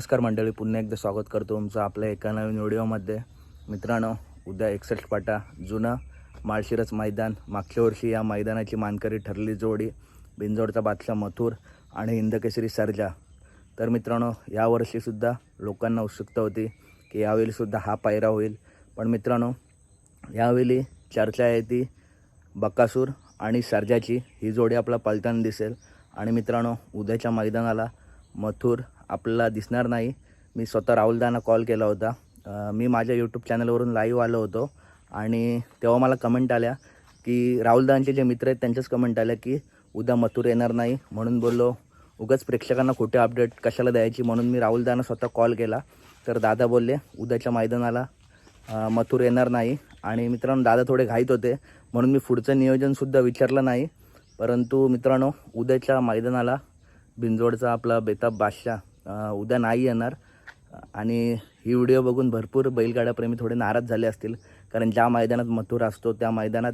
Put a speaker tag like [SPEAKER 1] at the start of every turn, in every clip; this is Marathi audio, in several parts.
[SPEAKER 1] नमस्कार मंडळी पुन्हा एकदा स्वागत करतो तुमचं आपल्या एका नवीन व्हिडिओमध्ये. मित्रांनो उद्या एकसष्ट पाटा जुनं माळशिरस मैदान. मागच्या वर्षी या मैदानाची मानकरी ठरली जोडी बिंजोडचा बादशाह मथुर आणि हिंदकेसरी सर्जा. तर मित्रांनो यावर्षीसुद्धा लोकांना उत्सुकता होती की यावेळीसुद्धा हा पायरा होईल. पण मित्रांनो यावेळी चर्चा आहे ती बकासूर आणि सर्जाची. ही जोडी आपला पलताना दिसेल. आणि मित्रांनो उद्याच्या मैदानाला मथुर आपल्याला दिसणार नाही. मी स्वतः राहुलदाना कॉल केला होता. मी माझ्या यूट्यूब चॅनलवरून लाईव्ह आलो होतो. आणि तेव्हा मला कमेंट आल्या की राहुलदांचे जे मित्र आहेत त्यांच्याच कमेंट आल्या की उद्या मथुर येणार नाही. म्हणून बोललो उगाच प्रेक्षकांना खोटे अपडेट कशाला द्यायची? म्हणून मी राहुलदाना स्वतः कॉल केला. तर दादा बोलले उद्याच्या मैदानाला मथुर येणार नाही. आणि मित्रांनो दादा थोडे घाईत होते. म्हणून मी पुढचं नियोजनसुद्धा विचारलं नाही. परंतु मित्रांनो उद्याच्या मैदानाला बिंजोडचा आपला बेताब बादशाह उद्या नाही येणार. आणि ही व्हिडिओ बघून भरपूर बैलगाड्याप्रेमी थोडे नाराज झाले असतील. कारण ज्या मैदानात मथुर असतो त्या मैदानात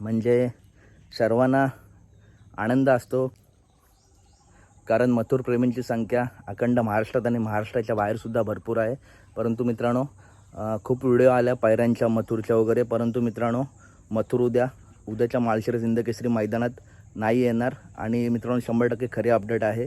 [SPEAKER 1] म्हणजे सर्वांना आनंद असतो. कारण मथुर प्रेमींची संख्या अखंड महाराष्ट्रात आणि महाराष्ट्राच्या बाहेरसुद्धा भरपूर आहे. परंतु मित्रांनो खूप व्हिडिओ आल्या पायऱ्यांच्या मथुरच्या वगैरे. परंतु मित्रांनो मथुर उद्या उद्याच्या माळशिरस हिंदकेसरी मैदानात नाही येणार. आणि मित्रांनो शंभर टक्के खरी अपडेट आहे.